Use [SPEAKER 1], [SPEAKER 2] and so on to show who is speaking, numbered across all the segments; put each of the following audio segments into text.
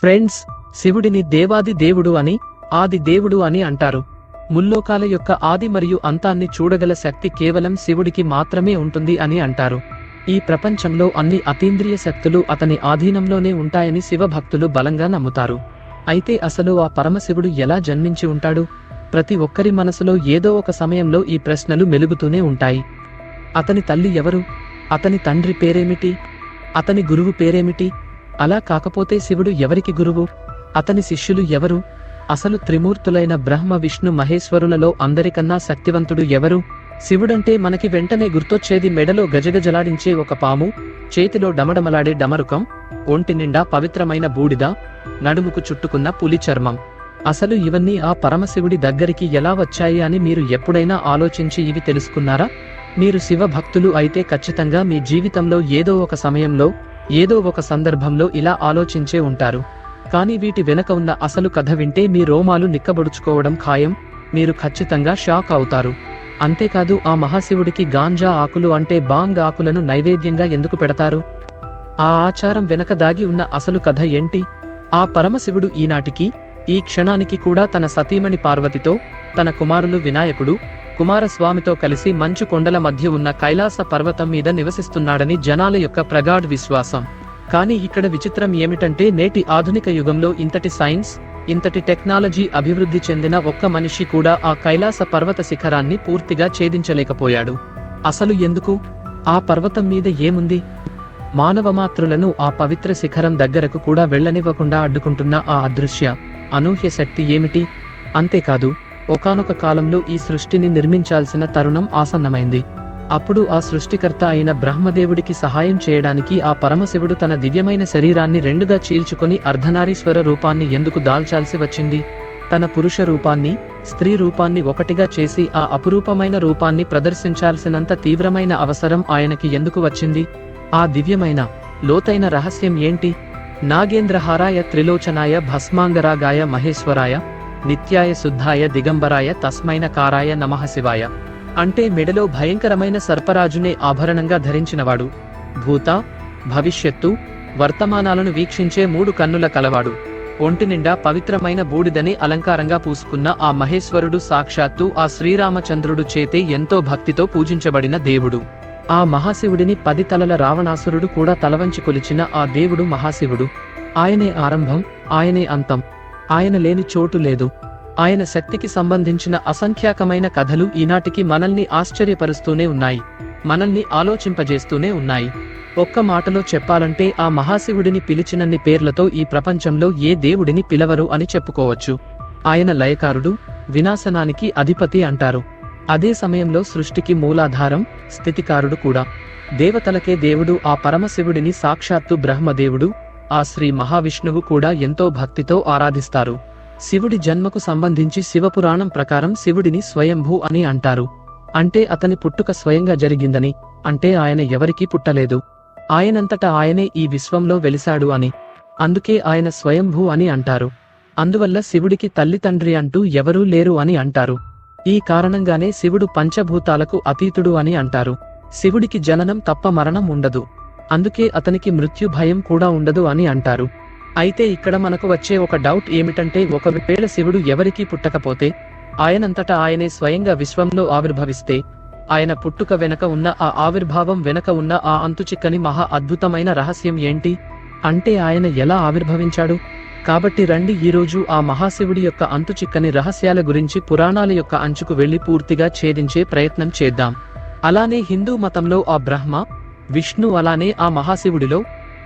[SPEAKER 1] Friends శివుడిని దేవాది దేవుడు అని ఆది దేవుడు అని అంటారు. ముల్లోకాల యొక్క ఆది మరియు అంతాన్ని చూడగల శక్తి కేవలం శివుడికి మాత్రమే ఉంటుంది అని అంటారు. ఈ ప్రపంచంలో అన్ని అతీంద్రియ శక్తులు అతని ఆధీనంలోనే ఉంటాయని శివభక్తులు బలంగా నమ్ముతారు. అయితే అసలు ఆ పరమశివుడు ఎలా జన్మించి ఉంటాడు? ప్రతి ఒక్కరి మనసులో ఏదో ఒక సమయంలో ఈ ప్రశ్నలు మెలుగుతూనే ఉంటాయి. అతని తల్లి ఎవరు? అతని తండ్రి పేరేమిటి? అతని గురువు పేరేమిటి? అలా కాకపోతే శివుడు ఎవరికి గురువు? అతని శిష్యులు ఎవరు? అసలు త్రిమూర్తులైన బ్రహ్మ విష్ణు మహేశ్వరులలో అందరికన్నా శక్తివంతుడు ఎవరు? శివుడంటే మనకి వెంటనే గుర్తొచ్చేది మెడలో గజగజలాడించే ఒక పాము చేతిలో డమడమలాడే డమరుకం ఒంటి నిండా పవిత్రమైన బూడిద నడుముకు చుట్టుకున్న పులి చర్మం. అసలు ఇవన్నీ ఆ పరమశివుడి దగ్గరికి ఎలా వచ్చాయి అని మీరు ఎప్పుడైనా ఆలోచించి ఇవి తెలుసుకున్నారా? మీరు శివ భక్తులు అయితే ఖచ్చితంగా మీ జీవితంలో ఏదో ఒక సమయంలో ఏదో ఒక సందర్భంలో ఇలా ఆలోచించే ఉంటారు. కానీ వీటి వెనక ఉన్న అసలు కథ వింటే మీ రోమాలు నిక్కబడుచుకోవడం ఖాయం మీరు ఖచ్చితంగా షాక్ అవుతారు. అంతేకాదు ఆ మహాశివుడికి గాంజా ఆకులు అంటే బాంగ్ ఆకులను నైవేద్యంగా ఎందుకు పెడతారు? ఆ ఆచారం వెనక దాగి ఉన్న అసలు కథ ఏంటి? ఆ పరమశివుడు ఈనాటికి ఈ క్షణానికి కూడా తన సతీమణి పార్వతితో తన కుమారులు వినాయకుడు కుమారస్వామితో కలిసి మంచు కొండల మధ్య ఉన్న కైలాస పర్వతం మీద నివసిస్తున్నాడని జనాల యొక్క ప్రగాఢ విశ్వాసం. కానీ ఇక్కడ విచిత్రం ఏమిటంటే నేటి ఆధునిక యుగంలో ఇంతటి సైన్స్ ఇంతటి టెక్నాలజీ అభివృద్ధి చెందిన ఒక్క మనిషి కూడా ఆ కైలాస పర్వత శిఖరాన్ని పూర్తిగా ఛేదించలేకపోయాడు. అసలు ఎందుకు? ఆ పర్వతం మీద ఏముంది? మానవమాత్రులను ఆ పవిత్ర శిఖరం దగ్గరకు కూడా వెళ్ళనివ్వకుండా అడ్డుకుంటున్న ఆ అదృశ్య అనూహ్య శక్తి ఏమిటి? అంతేకాదు ఒకనొక కాలంలో ఈ సృష్టిని నిర్మించాల్సిన తరుణం ఆసన్నమైంది. అప్పుడు ఆ సృష్టికర్త అయిన బ్రహ్మదేవుడికి సహాయం చేయడానికి ఆ పరమశివుడు తన దివ్యమైన శరీరాన్ని రెండుగా చీల్చుకొని అర్ధనారీశ్వర రూపాన్ని ఎందుకు దాల్చాల్సి వచ్చింది? తన పురుష రూపాన్ని స్త్రీ రూపాన్ని ఒకటిగా చేసి ఆ అపురూపమైన రూపాన్ని ప్రదర్శించాల్సినంత తీవ్రమైన అవసరం ఆయనకి ఎందుకు వచ్చింది? ఆ దివ్యమైన లోతైన రహస్యం ఏంటి? నాగేంద్రహారాయ త్రిలోచనాయ భస్మాంగరాగాయ మహేశ్వరాయ నిత్యాయ శుద్ధాయ దిగంబరాయ తస్మైన కారాయ నమః శివాయ. అంటే మెడలో భయంకరమైన సర్పరాజునే ఆభరణంగా ధరించినవాడు. భూత భవిష్యత్తు వర్తమానాలను వీక్షించే మూడు కన్నుల కలవాడు. ఒంటి నిండా పవిత్రమైన బూడిదని అలంకారంగా పూసుకున్న ఆ మహేశ్వరుడు సాక్షాత్తు ఆ శ్రీరామచంద్రుడు చేతే ఎంతో భక్తితో పూజించబడిన దేవుడు. ఆ మహాశివుడిని పది తలల రావణాసురుడు కూడా తలవంచి కొలిచిన ఆ దేవుడు మహాశివుడు. ఆయనే ఆరంభం ఆయనే అంతం. ఆయన లేని చోటు లేదు. ఆయన శక్తికి సంబంధించిన అసంఖ్యాకమైన కథలు ఈనాటికి మనల్ని ఆశ్చర్యపరుస్తూనే ఉన్నాయి. మనల్ని ఆలోచింపజేస్తూనే ఉన్నాయి. ఒక్క మాటలో చెప్పాలంటే ఆ మహాశివుడిని పిలిచినన్ని పేర్లతో ఈ ప్రపంచంలో ఏ దేవుడిని పిలవరు అని చెప్పుకోవచ్చు. ఆయన లయకారుడు వినాశనానికి అధిపతి అంటారు. అదే సమయంలో సృష్టికి మూలాధారం స్థితికారుడు కూడా. దేవతలకే దేవుడు ఆ పరమశివుడిని సాక్షాత్తు బ్రహ్మదేవుడు ఆ శ్రీ మహావిష్ణువు కూడా ఎంతో భక్తితో ఆరాధిస్తారు. శివుడి జన్మకు సంబంధించి శివపురాణం ప్రకారం శివుడిని స్వయంభూ అని అంటారు. అంటే అతని పుట్టుక స్వయంగా జరిగిందని అంటే ఆయన ఎవరికీ పుట్టలేదు. ఆయనంతటా ఆయనే ఈ విశ్వంలో వెలిశాడు అని. అందుకే ఆయన స్వయంభూ అని అంటారు. అందువల్ల శివుడికి తల్లి తండ్రి అంటూ ఎవరూ లేరు అని అంటారు. ఈ కారణంగానే శివుడు పంచభూతాలకు అతీతుడు అని అంటారు. శివుడికి జననం తప్ప మరణం ఉండదు. అందుకే అతనికి మృత్యు భయం కూడా ఉండదు అని అంటారు. అయితే ఇక్కడ మనకు వచ్చే ఒక డౌట్ ఏమిటంటే ఒకవేళ శివుడు ఎవరికీ పుట్టకపోతే ఆయనంతటా ఆయనే స్వయంగా విశ్వంలో ఆవిర్భవిస్తే ఆయన పుట్టుక వెనక ఉన్న ఆ ఆవిర్భావం వెనక ఉన్న ఆ అంతుచిక్కని మహా అద్భుతమైన రహస్యం ఏంటి? అంటే ఆయన ఎలా ఆవిర్భవించాడు? కాబట్టి రండి ఈరోజు ఆ మహాశివుడి యొక్క అంతుచిక్కని రహస్యాల గురించి పురాణాల యొక్క అంచుకు వెళ్ళి పూర్తిగా ఛేదించే ప్రయత్నం చేద్దాం. అలానే హిందూ మతంలో ఆ బ్రహ్మ విష్ణు అలానే ఆ మహాశివుడిలో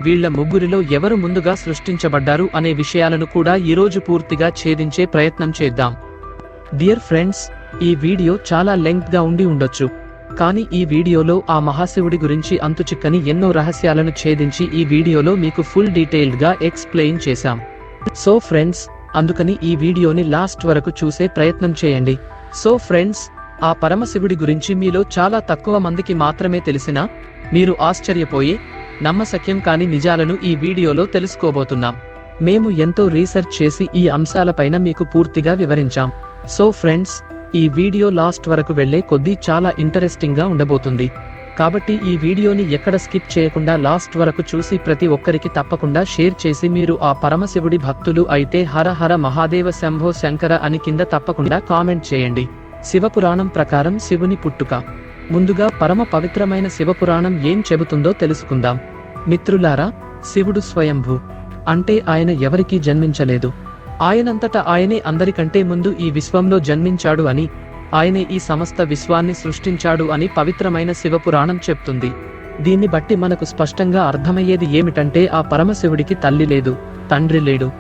[SPEAKER 1] వీళ్ళ ముగ్గురిలో ఎవరు ముందుగా సృష్టించబడ్డారు అనే విషయాలను కూడా ఈరోజు పూర్తిగా ఛేదించే ప్రయత్నం చేద్దాం. డియర్ ఫ్రెండ్స్ ఈ వీడియో చాలా లెంగ్త్గా ఉండి ఉండొచ్చు. కానీ ఈ వీడియోలో ఆ మహాశివుడి గురించి అంతుచిక్కని ఎన్నో రహస్యాలను ఛేదించి ఈ వీడియోలో మీకు ఫుల్ డీటెయిల్డ్గా ఎక్స్ప్లెయిన్ చేశాం. సో ఫ్రెండ్స్ అందుకని ఈ వీడియోని లాస్ట్ వరకు చూసే ప్రయత్నం చేయండి. సో ఫ్రెండ్స్ ఆ పరమశివుడి గురించి మీలో చాలా తక్కువ మందికి మాత్రమే తెలిసినా మీరు ఆశ్చర్యపోయి నమ్మశక్యం కాని నిజాలను ఈ వీడియోలో తెలుసుకోబోతున్నాం. మేము ఎంతో రీసెర్చ్ చేసి ఈ అంశాలపైన మీకు పూర్తిగా వివరించాం. సో ఫ్రెండ్స్ ఈ వీడియో లాస్ట్ వరకు వెళ్ళే కొద్దీ చాలా ఇంటరెస్టింగ్గా ఉండబోతుంది. కాబట్టి ఈ వీడియోని ఎక్కడ స్కిప్ చేయకుండా లాస్ట్ వరకు చూసి ప్రతి ఒక్కరికి తప్పకుండా షేర్ చేసి మీరు ఆ పరమశివుడి భక్తులు అయితే హర హర మహాదేవ శంభో శంకర అని కింద తప్పకుండా కామెంట్ చేయండి. శివపురాణం ప్రకారం శివుని పుట్టుక. ముందుగా పరమ పవిత్రమైన శివపురాణం ఏం చెబుతుందో తెలుసుకుందాం. మిత్రులారా శివుడు స్వయంభూ. అంటే ఆయన ఎవరికీ జన్మించలేదు. ఆయనంతట ఆయనే అందరికంటే ముందు ఈ విశ్వంలో జన్మించాడు అని ఆయనే ఈ సమస్త విశ్వాన్ని సృష్టించాడు అని పవిత్రమైన శివపురాణం చెప్తుంది. దీన్ని బట్టి మనకు స్పష్టంగా అర్థమయ్యేది ఏమిటంటే ఆ పరమశివుడికి తల్లి లేదు తండ్రి లేడు.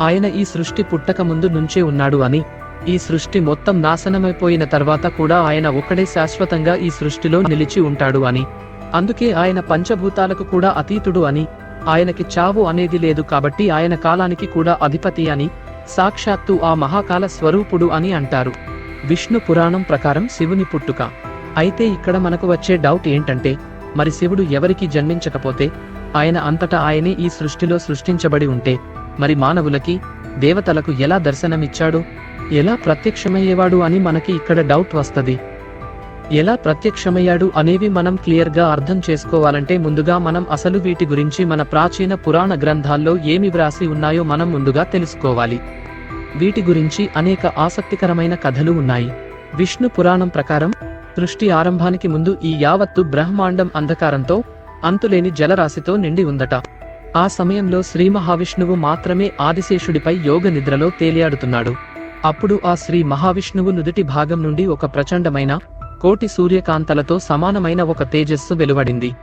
[SPEAKER 1] ఆయన ఈ సృష్టి పుట్టక ముందు నుంచే ఉన్నాడు అని ఈ సృష్టి మొత్తం నాశనమైపోయిన తర్వాత కూడా ఆయన ఒక్కడే శాశ్వతంగా ఈ సృష్టిలో నిలిచి ఉంటాడు అని. అందుకే ఆయన పంచభూతాలకు కూడా అతీతుడు అని. ఆయనకి చావు అనేది లేదు కాబట్టి ఆయన కాలానికి కూడా అధిపతి అని సాక్షాత్తు ఆ మహాకాల స్వరూపుడు అని అంటారు. విష్ణు పురాణం ప్రకారం శివుని పుట్టుక. అయితే ఇక్కడ మనకు వచ్చే డౌట్ ఏంటంటే మరి శివుడు ఎవరికి జన్మించకపోతే ఆయన అంతటా ఆయనే ఈ సృష్టిలో సృష్టించబడి ఉంటే మరి మానవులకి దేవతలకు ఎలా దర్శనమిచ్చాడు? ఎలా ప్రత్యక్షమయ్యేవాడు అని మనకి ఇక్కడ డౌట్ వస్తుంది. ఎలా ప్రత్యక్షమయ్యాడు అనేవి మనం క్లియర్గా అర్థం చేసుకోవాలంటే ముందుగా మనం అసలు వీటి గురించి మన ప్రాచీన పురాణ గ్రంథాల్లో ఏమి వ్రాసి ఉన్నాయో మనం ముందుగా తెలుసుకోవాలి. వీటి గురించి అనేక ఆసక్తికరమైన కథలు ఉన్నాయి. విష్ణు పురాణం ప్రకారం సృష్టి ఆరంభానికి ముందు ఈ యావత్తు బ్రహ్మాండం అంధకారంతో అంతులేని జలరాశితో నిండి ఉందట. ఆ సమయంలో శ్రీ మహావిష్ణువు మాత్రమే ఆదిశేషుడిపై యోగ నిద్రలో తేలియాడుతున్నాడు. అప్పుడు ఆ శ్రీ మహావిష్ణువు నుదుటి భాగం నుండి ఒక ప్రచండమైన కోటి సూర్యకాంతలతో సమానమైన ఒక తేజస్సు వెలువడింది.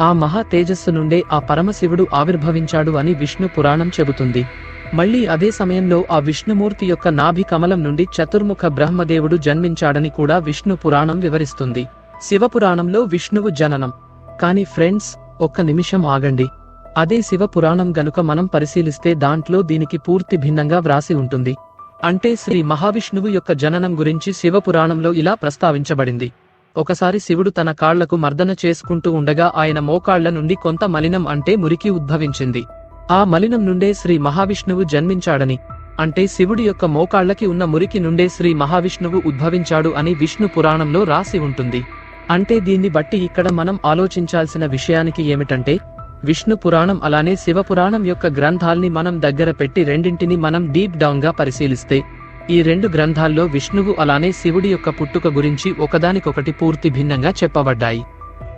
[SPEAKER 1] ఆ మహా తేజస్సు నుండే ఆ పరమశివుడు ఆవిర్భవించాడు అని విష్ణు పురాణం చెబుతుంది. మళ్ళీ అదే సమయంలో ఆ విష్ణుమూర్తి యొక్క నాభి కమలం నుండి చతుర్ముఖ బ్రహ్మదేవుడు జన్మించాడని కూడా విష్ణు పురాణం వివరిస్తుంది. శివపురాణంలో విష్ణువు జననం. కానీ ఫ్రెండ్స్ ఒక్క నిమిషం ఆగండి. అదే శివ పురాణం గనుక మనం పరిశీలిస్తే దాంట్లో దీనికి పూర్తి భిన్నంగా వ్రాసి ఉంటుంది. అంటే శ్రీ మహావిష్ణువు యొక్క జననం గురించి శివపురాణంలో ఇలా ప్రస్తావించబడింది. ఒకసారి శివుడు తన కాళ్ళకు మర్దన చేసుకుంటూ ఉండగా ఆయన మోకాళ్ళ నుండి కొంత మలినం అంటే మురికి ఉద్భవించింది. ఆ మలినం నుండే శ్రీ మహావిష్ణువు జన్మించాడని అంటే శివుడి యొక్క మోకాళ్ళకి ఉన్న మురికి నుండే శ్రీ మహావిష్ణువు ఉద్భవించాడు అని విష్ణు పురాణంలో రాసి ఉంటుంది. అంటే దీన్ని బట్టి ఇక్కడ మనం ఆలోచించాల్సిన విషయానికి ఏమిటంటే విష్ణు పురాణం అలానే శివ పురాణం యొక్క గ్రంథాల్ని మనం దగ్గర పెట్టి రెండింటిని మనం డీప్ డౌన్గా పరిశీలిస్తే ఈ రెండు గ్రంథాల్లో విష్ణువు అలానే శివుడి యొక్క పుట్టుక గురించి ఒకదానికొకటి పూర్తి భిన్నంగా చెప్పబడ్డాయి.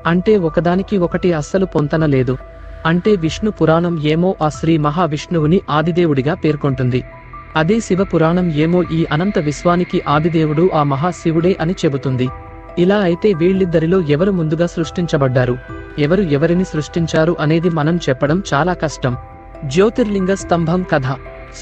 [SPEAKER 1] అంటే ఒకదానికి ఒకటి అస్సలు పొంతన లేదు. అంటే విష్ణు పురాణం ఏమో ఆ శ్రీ మహావిష్ణువుని ఆదిదేవుడిగా పేర్కొంటుంది. అదే శివ పురాణం ఏమో ఈ అనంత విశ్వానికి ఆదిదేవుడు ఆ మహాశివుడే అని చెబుతుంది. ఇలా అయితే వీళ్ళిద్దరిలో ఎవరు ముందుగా సృష్టించబడ్డారు? ఎవరు ఎవరిని సృష్టించారు అనేది మనం చెప్పడం చాలా కష్టం. జ్యోతిర్లింగ స్తంభం కథ.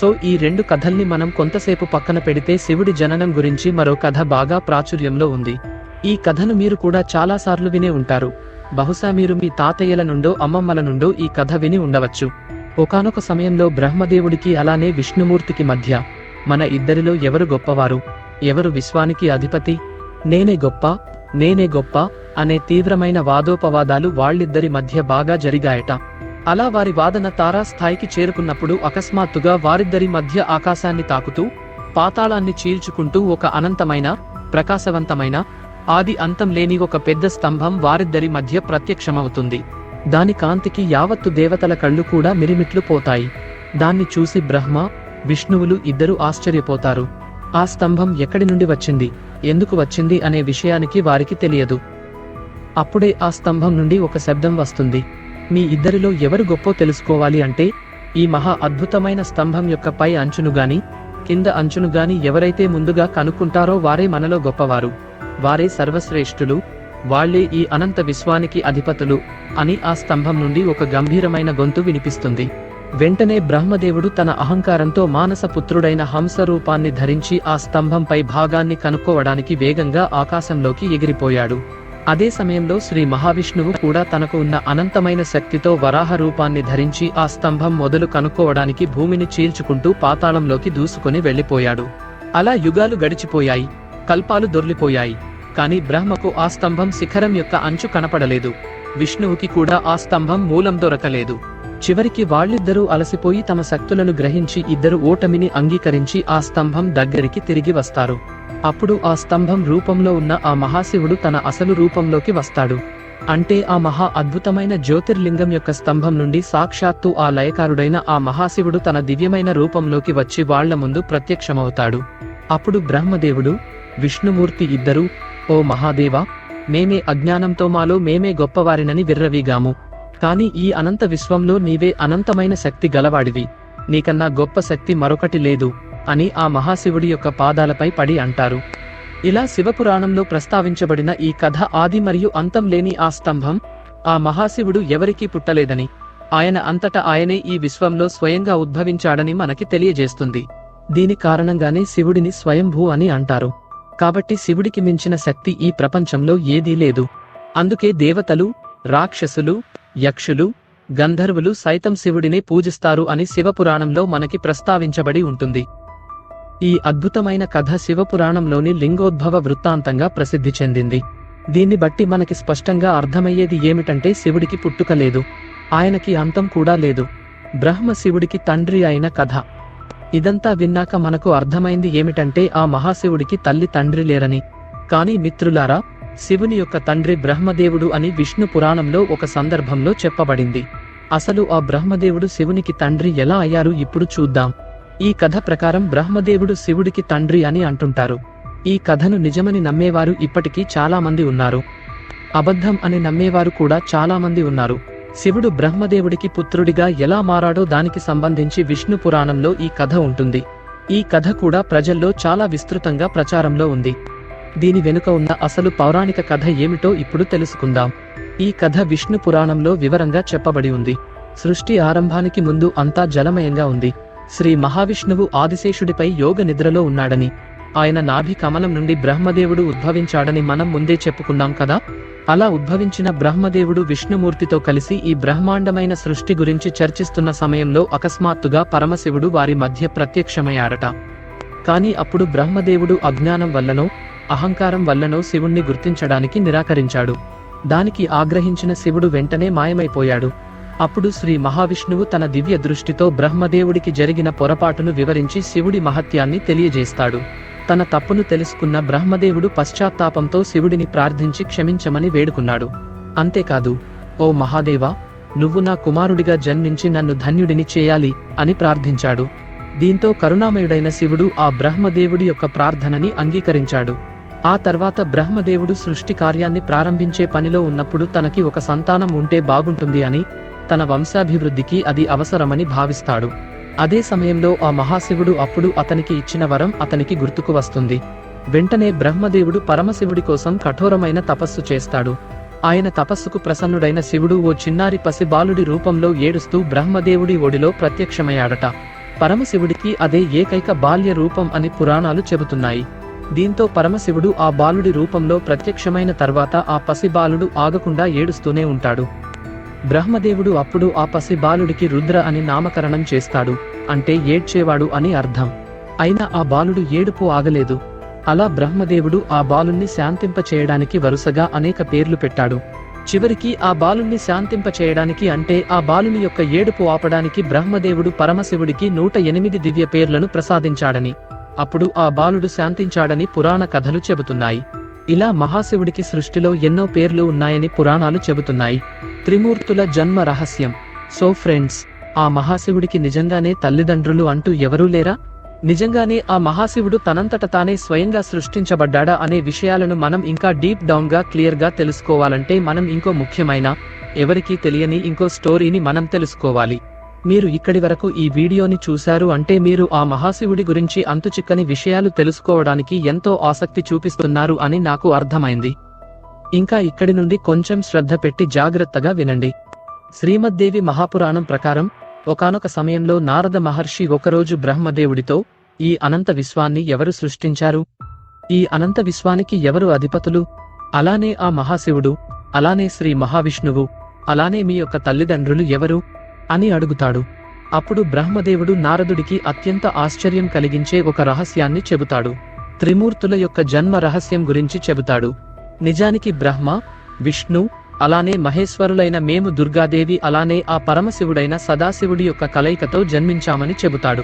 [SPEAKER 1] సో ఈ రెండు కథల్ని మనం కొంతసేపు పక్కన పెడితే శివుడి జననం గురించి మరో కథ బాగా ప్రాచుర్యంలో ఉంది. ఈ కథను మీరు కూడా చాలాసార్లు వినే ఉంటారు. బహుశా మీరు మీ తాతయ్యల నుండో అమ్మమ్మల నుండో ఈ కథ విని ఉండవచ్చు. ఒకానొక సమయంలో బ్రహ్మదేవుడికి అలానే విష్ణుమూర్తికి మధ్య మన ఇద్దరిలో ఎవరు గొప్పవారు? ఎవరు విశ్వానికి అధిపతి? నేనే గొప్ప? నేనే గొప్ప అనే తీవ్రమైన వాదోపవాదాలు వాళ్ళిద్దరి మధ్య బాగా జరిగాయట. అలా వారి వాదన తారాస్థాయికి చేరుకున్నప్పుడు అకస్మాత్తుగా వారిద్దరి మధ్య ఆకాశాన్ని తాకుతూ పాతాళాన్ని చీల్చుకుంటూ ఒక అనంతమైన ప్రకాశవంతమైన ఆది అంతం లేని ఒక పెద్ద స్తంభం వారిద్దరి మధ్య ప్రత్యక్షమవుతుంది. దాని కాంతికి యావత్తు దేవతల కళ్ళు కూడా మిరిమిట్లు పోతాయి. దాన్ని చూసి బ్రహ్మ విష్ణువులు ఇద్దరు ఆశ్చర్యపోతారు. ఆ స్తంభం ఎక్కడి నుండి వచ్చింది ఎందుకు వచ్చింది అనే విషయానికి వారికి తెలియదు. అప్పుడే ఆ స్తంభం నుండి ఒక శబ్దం వస్తుంది. మీ ఇద్దరిలో ఎవరు గొప్పో తెలుసుకోవాలి అంటే ఈ మహా అద్భుతమైన స్తంభం యొక్క పై అంచును గాని కింద అంచును గాని ఎవరైతే ముందుగా కనుక్కుంటారో వారే మనలో గొప్పవారు. వారే సర్వశ్రేష్ఠులు వాళ్ళే ఈ అనంత విశ్వానికి అధిపతులు అని ఆ స్తంభం నుండి ఒక గంభీరమైన గొంతు వినిపిస్తుంది. వెంటనే బ్రహ్మదేవుడు తన అహంకారంతో మానస పుత్రుడైన హంస రూపాన్ని ధరించి ఆ స్తంభంపై భాగాన్ని కనుక్కోవడానికి వేగంగా ఆకాశంలోకి ఎగిరిపోయాడు. అదే సమయంలో శ్రీ మహావిష్ణువు కూడా తనకు ఉన్న అనంతమైన శక్తితో వరాహ రూపాన్ని ధరించి ఆ స్తంభం మొదలు కనుక్కోవడానికి భూమిని చీల్చుకుంటూ పాతాళంలోకి దూసుకుని వెళ్ళిపోయాడు అలా యుగాలు గడిచిపోయాయి కల్పాలు దొర్లిపోయాయి కాని బ్రహ్మకు ఆ స్తంభం శిఖరం యొక్క అంచు కనపడలేదు. విష్ణువుకి కూడా ఆ స్తంభం మూలం దొరకలేదు. చివరికి వాళ్ళిద్దరూ అలసిపోయి తమ శక్తులను గ్రహించి ఇద్దరు ఓటమిని అంగీకరించి ఆ స్తంభం దగ్గరికి తిరిగి వస్తారు. అప్పుడు ఆ స్తంభం రూపంలో ఉన్న ఆ మహాశివుడు తన అసలు రూపంలోకి వస్తాడు. అంటే ఆ మహా అద్భుతమైన జ్యోతిర్లింగం యొక్క స్తంభం నుండి సాక్షాత్తు ఆ లయకారుడైన ఆ మహాశివుడు తన దివ్యమైన రూపంలోకి వచ్చి వాళ్ళ ముందు ప్రత్యక్షమవుతాడు. అప్పుడు బ్రహ్మదేవుడు విష్ణుమూర్తి ఇద్దరు ఓ మహాదేవా మేమే అజ్ఞానంతో మాలో మేమే గొప్పవారినని విర్రవీగాము. కాని ఈ అనంత విశ్వంలో నీవే అనంతమైన శక్తి గలవాడివి. నీకన్నా గొప్ప శక్తి మరొకటి లేదు అని ఆ మహాశివుడి యొక్క పాదాలపై పడి అంటారు. ఇలా శివపురాణంలో ప్రస్తావించబడిన ఈ కథ ఆది మరియు అంతం లేని ఆ స్తంభం ఆ మహాశివుడు ఎవరికీ పుట్టలేదని ఆయన అంతటా ఆయనే ఈ విశ్వంలో స్వయంగా ఉద్భవించాడని మనకి తెలియజేస్తుంది. దీని కారణంగానే శివుడిని స్వయంభూ అని అంటారు. కాబట్టి శివుడికి మించిన శక్తి ఈ ప్రపంచంలో ఏదీ లేదు. అందుకే దేవతలు రాక్షసులు యక్షులు గంధర్వులు సైతం శివుడిని పూజిస్తారు అని శివపురాణంలో మనకి ప్రస్తావించబడి ఉంటుంది. ఈ అద్భుతమైన కథ శివపురాణంలోని లింగోద్భవ వృత్తాంతంగా ప్రసిద్ధి చెందింది. దీన్ని బట్టి మనకి స్పష్టంగా అర్థమయ్యేది ఏమిటంటే శివుడికి పుట్టుక లేదు. ఆయనకి అంతం కూడా లేదు. బ్రహ్మ శివుడికి తండ్రి అయిన కథ. ఇదంతా విన్నాక మనకు అర్థమైంది ఏమిటంటే ఆ మహాశివుడికి తల్లి తండ్రి లేరని. కాని మిత్రులారా శివుని యొక్క తండ్రి బ్రహ్మదేవుడు అని విష్ణు పురాణంలో ఒక సందర్భంలో చెప్పబడింది. అసలు ఆ బ్రహ్మదేవుడు శివునికి తండ్రి ఎలా అయ్యారు ఇప్పుడు చూద్దాం. ఈ కథ ప్రకారం బ్రహ్మదేవుడు శివుడికి తండ్రి అని అంటుంటారు. ఈ కథను నిజమని నమ్మేవారు ఇప్పటికీ చాలామంది ఉన్నారు. అబద్ధం అని నమ్మేవారు కూడా చాలామంది ఉన్నారు. శివుడు బ్రహ్మదేవుడికి పుత్రుడిగా ఎలా మారాడో దానికి సంబంధించి విష్ణు పురాణంలో ఈ కథ ఉంటుంది. ఈ కథ కూడా ప్రజల్లో చాలా విస్తృతంగా ప్రచారంలో ఉంది. దీని వెనుక ఉన్న అసలు పౌరాణిక కథ ఏమిటో ఇప్పుడు తెలుసుకుందాం. ఈ కథ విష్ణు పురాణంలో వివరంగా చెప్పబడి ఉంది. సృష్టి ఆరంభానికి ముందు అంతా జలమయంగా ఉంది. శ్రీ మహావిష్ణువు ఆదిశేషుడిపై యోగ నిద్రలో ఉన్నాడని ఆయన నాభి కమలం నుండి బ్రహ్మదేవుడు ఉద్భవించాడని మనం ముందే చెప్పుకున్నాం కదా? అలా ఉద్భవించిన బ్రహ్మదేవుడు విష్ణుమూర్తితో కలిసి ఈ బ్రహ్మాండమైన సృష్టి గురించి చర్చిస్తున్న సమయంలో అకస్మాత్తుగా పరమశివుడు వారి మధ్య ప్రత్యక్షమయ్యాడట. కాని అప్పుడు బ్రహ్మదేవుడు అజ్ఞానం వల్లనో అహంకారం వల్లనో శివుణ్ణి గుర్తించడానికి నిరాకరించాడు. దానికి ఆగ్రహించిన శివుడు వెంటనే మాయమైపోయాడు. అప్పుడు శ్రీ మహావిష్ణువు తన దివ్య దృష్టితో బ్రహ్మదేవుడికి జరిగిన పొరపాటును వివరించి శివుడి మహత్యాన్ని తెలియజేస్తాడు. తన తప్పును తెలుసుకున్న బ్రహ్మదేవుడు పశ్చాత్తాపంతో శివుడిని ప్రార్థించి క్షమించమని వేడుకున్నాడు. అంతేకాదు ఓ మహాదేవా నువ్వు నా కుమారుడిగా జన్మించి నన్ను ధన్యుడిని చేయాలి అని ప్రార్థించాడు. దీంతో కరుణామయుడైన శివుడు ఆ బ్రహ్మదేవుడి యొక్క ప్రార్థనని అంగీకరించాడు. ఆ తర్వాత బ్రహ్మదేవుడు సృష్టి కార్యాన్ని ప్రారంభించే పనిలో ఉన్నప్పుడు తనకి ఒక సంతానం ఉంటే బాగుంటుంది అని తన వంశాభివృద్ధికి అది అవసరమని భావిస్తాడు. అదే సమయంలో ఆ మహాశివుడు అప్పుడు అతనికి ఇచ్చిన వరం అతనికి గుర్తుకు వస్తుంది. వెంటనే బ్రహ్మదేవుడు పరమశివుడి కోసం కఠోరమైన తపస్సు చేస్తాడు. ఆయన తపస్సుకు ప్రసన్నుడైన శివుడు ఓ చిన్నారి పసిబాలుడి రూపంలో ఏడుస్తూ బ్రహ్మదేవుడి ఒడిలో ప్రత్యక్షమయ్యాడట. పరమశివుడికి అదే ఏకైక బాల్య రూపం అని పురాణాలు చెబుతున్నాయి. దీంతో పరమశివుడు ఆ బాలుడి రూపంలో ప్రత్యక్షమైన తర్వాత ఆ పసి బాలుడు ఆగకుండా ఏడుస్తూనే ఉంటాడు. బ్రహ్మదేవుడు అప్పుడు ఆ పసి బాలుడికి రుద్ర అని నామకరణం చేస్తాడు అంటే ఏడ్చేవాడు అని అర్థం. అయినా ఆ బాలుడు ఏడుపు ఆగలేదు. అలా బ్రహ్మదేవుడు ఆ బాలుణ్ణి శాంతింప చేయడానికి వరుసగా అనేక పేర్లు పెట్టాడు. చివరికి ఆ బాలుణ్ణి శాంతింప చేయడానికి అంటే ఆ బాలుని యొక్క ఏడుపు ఆపడానికి బ్రహ్మదేవుడు పరమశివుడికి నూట ఎనిమిది దివ్య పేర్లను ప్రసాదించాడని. అప్పుడు ఆ బాలుడు శాంతించాడని పురాణ కథలు చెబుతున్నాయి. ఇలా మహాశివుడికి సృష్టిలో ఎన్నో పేర్లు ఉన్నాయని పురాణాలు చెబుతున్నాయి. త్రిమూర్తుల జన్మ రహస్యం. సో ఫ్రెండ్స్ ఆ మహాశివుడికి నిజంగానే తల్లిదండ్రులు అంటూ ఎవరూ లేరా? నిజంగానే ఆ మహాశివుడు తనంతట తానే స్వయంగా సృష్టించబడ్డాడా అనే విషయాలను మనం ఇంకా డీప్ డౌన్గా క్లియర్గా తెలుసుకోవాలంటే మనం ఇంకో ముఖ్యమైన ఎవరికీ తెలియని ఇంకో స్టోరీని మనం తెలుసుకోవాలి. మీరు ఇక్కడి వరకు ఈ వీడియోని చూశారు అంటే మీరు ఆ మహాశివుడి గురించి అంతుచిక్కని విషయాలు తెలుసుకోవడానికి ఎంతో ఆసక్తి చూపిస్తున్నారు అని నాకు అర్థమైంది. ఇంకా ఇక్కడి నుండి కొంచెం శ్రద్ధ పెట్టి జాగ్రత్తగా వినండి. శ్రీమద్దేవి మహాపురాణం ప్రకారం ఒకానొక సమయంలో నారద మహర్షి ఒకరోజు బ్రహ్మదేవుడితో ఈ అనంత విశ్వాన్ని ఎవరు సృష్టించారు? ఈ అనంత విశ్వానికి ఎవరు అధిపతులు? అలానే ఆ మహాశివుడు అలానే శ్రీ మహావిష్ణువు అలానే మీ యొక్క తల్లిదండ్రులు ఎవరు? అని అడుగుతాడు. అప్పుడు బ్రహ్మదేవుడు నారదుడికి అత్యంత ఆశ్చర్యం కలిగించే ఒక రహస్యాన్ని చెబుతాడు. త్రిమూర్తుల యొక్క జన్మ రహస్యం గురించి చెబుతాడు. నిజానికి బ్రహ్మ విష్ణు అలానే మహేశ్వరులైన మేము దుర్గాదేవి అలానే ఆ పరమశివుడైన సదాశివుడి యొక్క కలయికతో జన్మించామని చెబుతాడు.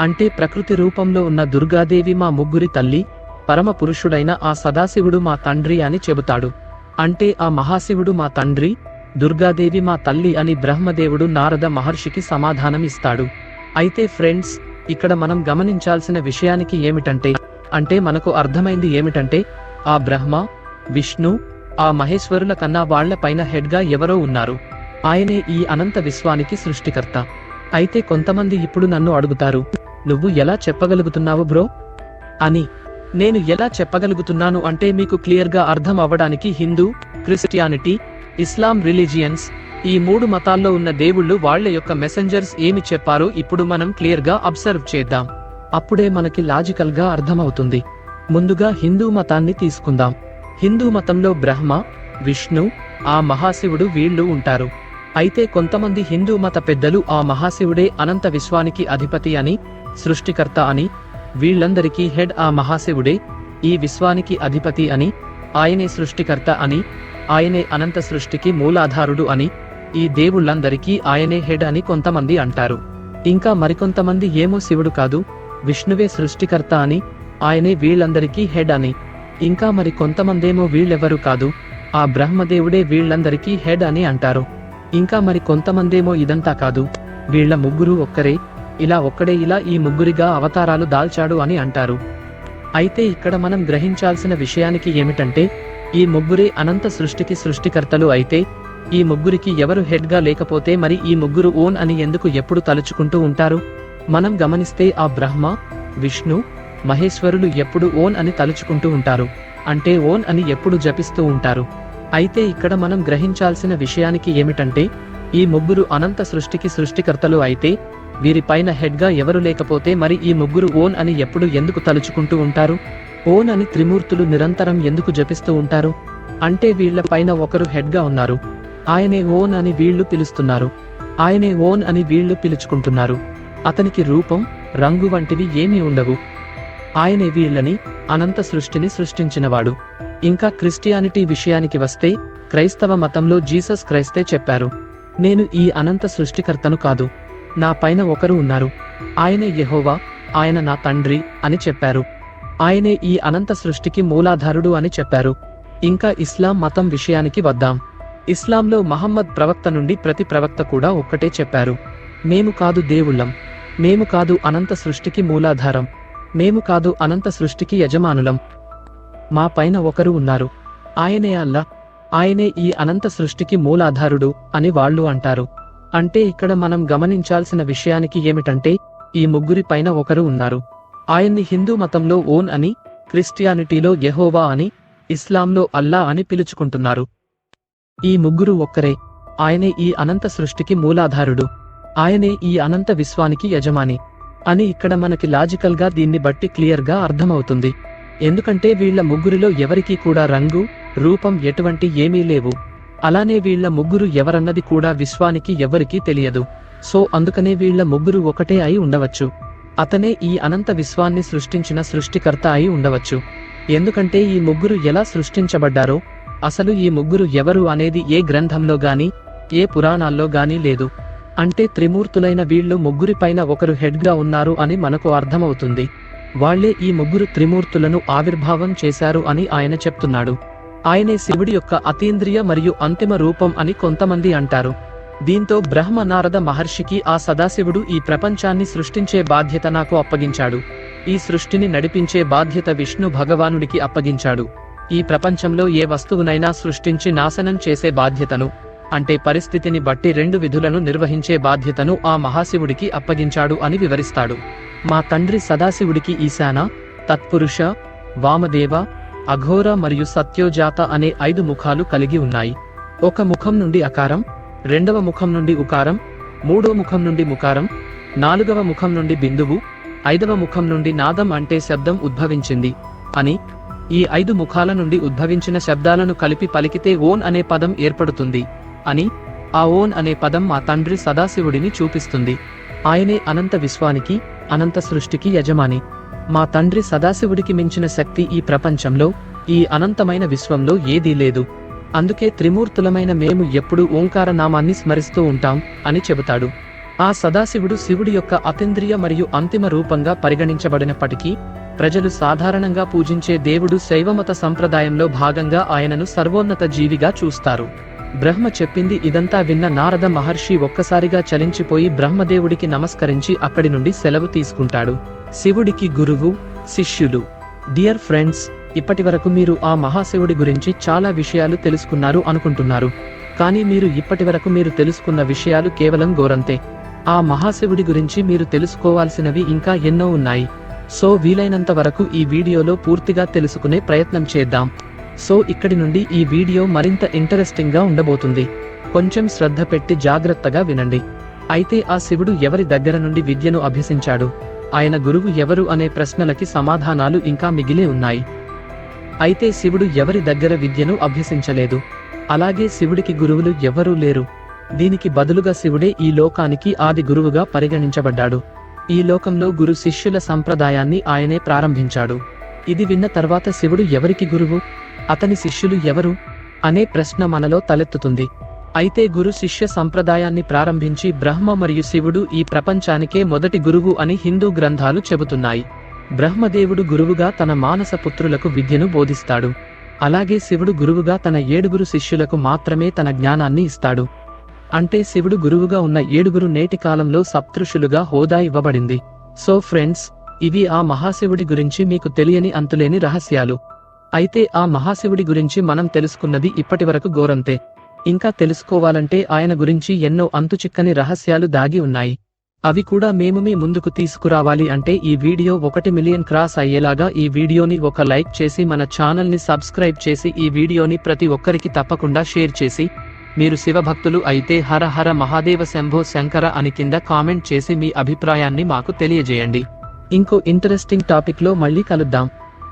[SPEAKER 1] అంటే ప్రకృతి రూపంలో ఉన్న దుర్గాదేవి మా ముగ్గురి తల్లి పరమ పురుషుడైన ఆ సదాశివుడు మా తండ్రి అని చెబుతాడు. అంటే ఆ మహాశివుడు మా తండ్రి దుర్గాదేవి మా తల్లి అని బ్రహ్మదేవుడు నారద మహర్షికి సమాధానం ఇస్తాడు అయితే ఫ్రెండ్స్ ఇక్కడ మనం గమనించాల్సిన విషయానికి ఏమిటంటే అంటే మనకు అర్థమైంది ఏమిటంటే ఆ బ్రహ్మ విష్ణు ఆ మహేశ్వరుల కన్నా వాళ్ళ పైన హెడ్గా ఎవరో ఉన్నారు. ఆయనే ఈ అనంత విశ్వానికి సృష్టికర్త. అయితే కొంతమంది ఇప్పుడు నన్ను అడుగుతారు నువ్వు ఎలా చెప్పగలుగుతున్నావు బ్రో? అని. నేను ఎలా చెప్పగలుగుతున్నాను అంటే మీకు క్లియర్గా అర్థం అవ్వడానికి హిందూ క్రిస్టియానిటీ ఇస్లాం రిలీజియన్స్ ఈ మూడు మతాల్లో ఉన్న దేవుళ్ళు వాళ్ళ యొక్క మెసెంజర్స్ ఏమి చెప్పారో ఇప్పుడు మనం క్లియర్గా అబ్జర్వ్ చేద్దాం. అప్పుడే మనకి లాజికల్గా అర్థమవుతుంది. ముందుగా హిందూ మతాన్ని తీసుకుందాం. హిందూ మతంలో బ్రహ్మ విష్ణు ఆ మహాశివుడు వీళ్ళు ఉంటారు. అయితే కొంతమంది హిందూ మత పెద్దలు ఆ మహాశివుడే అనంత విశ్వానికి అధిపతి అని సృష్టికర్త అని వీళ్ళందరికీ హెడ్ ఆ మహాశివుడే ఈ విశ్వానికి అధిపతి అని ఆయనే సృష్టికర్త అని ఆయనే అనంత సృష్టికి మూలాధారుడు అని ఈ దేవుళ్ళందరికీ ఆయనే హెడ్ అని కొంతమంది అంటారు. ఇంకా మరికొంతమంది ఏమో శివుడు కాదు విష్ణువే సృష్టికర్త అని ఆయనే వీళ్ళందరికీ హెడ్ అని. ఇంకా మరి కొంతమందేమో వీళ్ళెవరు కాదు ఆ బ్రహ్మదేవుడే వీళ్ళందరికీ హెడ్ అని అంటారు. ఇంకా మరి కొంతమందేమో ఇదంతా కాదు వీళ్ళ ముగ్గురు ఒక్కరే ఇలా ఒక్కడే ఇలా ఈ ముగ్గురిగా అవతారాలు దాల్చాడు అని అంటారు. అయితే ఇక్కడ మనం గ్రహించాల్సిన విషయానికి ఏమిటంటే ఈ ముగ్గురే అనంత సృష్టికి సృష్టికర్తలు అయితే ఈ ముగ్గురికి ఎవరు హెడ్గా లేకపోతే మరి ఈ ముగ్గురు ఓన్ అని ఎందుకు ఎప్పుడు తలుచుకుంటూ ఉంటారు? మనం గమనిస్తే ఆ బ్రహ్మ విష్ణు మహేశ్వరులు ఎప్పుడు ఓన్ అని తలుచుకుంటూ ఉంటారు అంటే ఓన్ అని ఎప్పుడు జపిస్తూ ఉంటారు. అయితే ఇక్కడ మనం గ్రహించాల్సిన విషయానికి ఏమిటంటే ఈ ముగ్గురు అనంత సృష్టికి సృష్టికర్తలు అయితే వీరిపైన హెడ్గా ఎవరు లేకపోతే మరి ఈ ముగ్గురు ఓన్ అని ఎప్పుడు ఎందుకు తలుచుకుంటూ ఉంటారు? ఓన్ అని త్రిమూర్తులు నిరంతరం ఎందుకు జపిస్తూ ఉంటారు? అంటే వీళ్ళ పైన ఒకరు హెడ్గా ఉన్నారు. ఆయనే ఓన్ అని వీళ్ళు పిలుస్తున్నారు. ఆయనే ఓన్ అని వీళ్ళు పిలుచుకుంటున్నారు. అతనికి రూపం రంగు వంటివి ఏమీ ఉండవు. ఆయనే వీళ్ళని అనంత సృష్టిని సృష్టించినవాడు. ఇంకా క్రిస్టియానిటీ విషయానికి వస్తే క్రైస్తవ మతంలో జీసస్ క్రైస్తే చెప్పారు. నేను ఈ అనంత సృష్టికర్తను కాదు. నా పైన ఒకరు ఉన్నారు. ఆయనే యెహోవా ఆయన నా తండ్రి అని చెప్పారు. ఆయనే ఈ అనంత సృష్టికి మూలాధారుడు అని చెప్పారు. ఇంకా ఇస్లాం మతం విషయానికి వద్దాం. ఇస్లాంలో మహమ్మద్ ప్రవక్త నుండి ప్రతి ప్రవక్త కూడా ఒక్కటే చెప్పారు. మేము కాదు దేవుళ్ళం. మేము కాదు అనంత సృష్టికి మూలాధారం. మేము కాదు అనంత సృష్టికి యజమానులం. మా పైన ఒకరు ఉన్నారు. ఆయనే అల్లా. ఆయనే ఈ అనంత సృష్టికి మూలాధారుడు అని వాళ్ళు అంటారు. అంటే ఇక్కడ మనం గమనించాల్సిన విషయానికి ఏమిటంటే ఈ ముగ్గురి పైన ఒకరు ఉన్నారు. ఆయన్ని హిందూ మతంలో ఓన్ అని క్రిస్టియానిటీలో యెహోవా అని ఇస్లాంలో అల్లా అని పిలుచుకుంటున్నారు. ఈ ముగ్గురు ఒక్కరే. ఆయనే ఈ అనంత సృష్టికి మూలాధారుడు. ఆయనే ఈ అనంత విశ్వానికి యజమాని. అని ఇక్కడ మనకి లాజికల్గా దీన్ని బట్టి క్లియర్గా అర్థమవుతుంది. ఎందుకంటే వీళ్ళ ముగ్గురిలో ఎవరికీ కూడా రంగు రూపం ఎటువంటి ఏమీ లేవు. అలానే వీళ్ళ ముగ్గురు ఎవరన్నది కూడా విశ్వానికి ఎవరికీ తెలియదు. సో అందుకనే వీళ్ళ ముగ్గురు ఒకటే అయి ఉండవచ్చు. అతనే ఈ అనంత విశ్వాన్ని సృష్టించిన సృష్టికర్త అయి ఉండవచ్చు. ఎందుకంటే ఈ ముగ్గురు ఎలా సృష్టించబడ్డారో అసలు ఈ ముగ్గురు ఎవరు అనేది ఏ గ్రంథంలో గాని ఏ పురాణాల్లో గాని లేదు. అంటే త్రిమూర్తులైన వీళ్ళు ముగ్గురిపైన ఒకరు హెడ్గా ఉన్నారు అని మనకు అర్థమవుతుంది. వాళ్ళే ఈ ముగ్గురు త్రిమూర్తులను ఆవిర్భావం చేశారు అని ఆయన చెప్తున్నాడు. ఆయనే శివుడి యొక్క అతీంద్రియ మరియు అంతిమ రూపం అని కొంతమంది అంటారు. దీంతో బ్రహ్మ నారద మహర్షికి ఆ సదాశివుడు ఈ ప్రపంచాన్ని సృష్టించే బాధ్యత నాకు అప్పగించాడు. ఈ సృష్టిని నడిపించే బాధ్యత విష్ణు భగవానుడికి అప్పగించాడు. ఈ ప్రపంచంలో ఏ వస్తువునైనా సృష్టించి నాశనం చేసే బాధ్యతను అంటే పరిస్థితిని బట్టి రెండు విధులను నిర్వహించే బాధ్యతను ఆ మహాశివుడికి అప్పగించాడు అని వివరిస్తాడు. మా తండ్రి సదాశివుడికి ఈశాన తత్పురుష వామదేవ అఘోర మరియు సత్యోజాత అనే ఐదు ముఖాలు కలిగి ఉన్నాయి. ఒక ముఖం నుండి అకారం రెండవ ముఖం నుండి ఉకారం మూడవ ముఖం నుండి ముకారం నాలుగవ ముఖం నుండి బిందువు ఐదవ ముఖం నుండి నాదం అంటే శబ్దం ఉద్భవించింది అని ఈ ఐదు ముఖాల నుండి ఉద్భవించిన శబ్దాలను కలిపి పలికితే ఓన్ అనే పదం ఏర్పడుతుంది అని ఆ ఓన్ అనే పదం మా తండ్రి సదాశివుడిని చూపిస్తుంది. ఆయనే అనంత విశ్వానికి అనంత సృష్టికి యజమాని. మా తండ్రి సదాశివుడికి మించిన శక్తి ఈ ప్రపంచంలో ఈ అనంతమైన విశ్వంలో ఏదీ లేదు. అందుకే త్రిమూర్తులమైన మేము ఎప్పుడూ ఓంకార నామాన్ని స్మరిస్తూ ఉంటాం అని చెబుతాడు. ఆ సదాశివుడు శివుడి యొక్క అతీంద్రియ మరియు అంతిమ రూపంగా పరిగణించబడినప్పటికీ ప్రజలు సాధారణంగా పూజించే దేవుడు శైవమత సంప్రదాయంలో భాగంగా ఆయనను సర్వోన్నత జీవిగా చూస్తారు. బ్రహ్మ చెప్పింది ఇదంతా విన్న నారద మహర్షి ఒక్కసారిగా చలించిపోయి బ్రహ్మదేవుడికి నమస్కరించి అక్కడి నుండి సెలవు తీసుకుంటాడు. శివుడికి గురువు శిష్యులు. డియర్ ఫ్రెండ్స్ ఇప్పటివరకు మీరు ఆ మహాశివుడి గురించి చాలా విషయాలు తెలుసుకున్నారు అనుకుంటున్నారు. కానీ మీరు ఇప్పటివరకు మీరు తెలుసుకున్న విషయాలు కేవలం గోరంతే. ఆ మహాశివుడి గురించి మీరు తెలుసుకోవాల్సినవి ఇంకా ఎన్నో ఉన్నాయి. సో వీలైనంత వరకు ఈ వీడియోలో పూర్తిగా తెలుసుకునే ప్రయత్నం చేద్దాం. సో ఇక్కడి నుండి ఈ వీడియో మరింత ఇంట్రెస్టింగ్గా ఉండబోతుంది. కొంచెం శ్రద్ధ పెట్టి జాగ్రత్తగా వినండి. అయితే ఆ శివుడు ఎవరి దగ్గర నుండి విద్యను అభ్యసించాడు? ఆయన గురువు ఎవరు అనే ప్రశ్నలకి సమాధానాలు ఇంకా మిగిలే ఉన్నాయి. అయితే శివుడు ఎవరి దగ్గర విద్యను అభ్యసించలేదు? అలాగే శివుడికి గురువులు ఎవరూ లేరు. దీనికి బదులుగా శివుడే ఈ లోకానికి ఆది గురువుగా పరిగణించబడ్డాడు. ఈ లోకంలో గురు శిష్యుల సంప్రదాయాన్ని ఆయనే ప్రారంభించాడు. ఇది విన్న తర్వాత శివుడు ఎవరికి గురువు? అతని శిష్యులు ఎవరు? అనే ప్రశ్న మనలో తలెత్తుతుంది. అయితే గురు శిష్య సంప్రదాయాన్ని ప్రారంభించి బ్రహ్మ మరియు శివుడు ఈ ప్రపంచానికే మొదటి గురువు అని హిందూ గ్రంథాలు చెబుతున్నాయి. బ్రహ్మదేవుడు గురువుగా తన మానస పుత్రులకు విద్యను బోధిస్తాడు. అలాగే శివుడు గురువుగా తన ఏడుగురు శిష్యులకు మాత్రమే తన జ్ఞానాన్ని ఇస్తాడు. అంటే శివుడు గురువుగా ఉన్న ఏడుగురు నేటి కాలంలో సప్తృషులుగా హోదా ఇవ్వబడింది. సో ఫ్రెండ్స్ ఇవి ఆ మహాశివుడి గురించి మీకు తెలియని అంతులేని రహస్యాలు. అయితే ఆ మహాశివుడి గురించి మనం తెలుసుకున్నది ఇప్పటివరకు ఘోరంతే ఇంకా తెలుసుకోవాలంటే ఆయన గురించి ఎన్నో అంతుచిక్కని రహస్యాలు దాగి ఉన్నాయి. అవి కూడా మేము మీ ముందుకు తీసుకురావాలి అంటే ఈ వీడియో ఒకటి మిలియన్ క్రాస్ అయ్యేలాగా ఈ వీడియోని ఒక లైక్ చేసి మన ఛానల్ని సబ్స్క్రైబ్ చేసి ఈ వీడియోని ప్రతి ఒక్కరికి తప్పకుండా షేర్ చేసి మీరు శివభక్తులు అయితే హర హర మహాదేవ శంభో శంకర అని కింద కామెంట్ చేసి మీ అభిప్రాయాన్ని మాకు తెలియజేయండి. ఇంకో ఇంట్రెస్టింగ్ టాపిక్లో మళ్ళీ కలుద్దాం.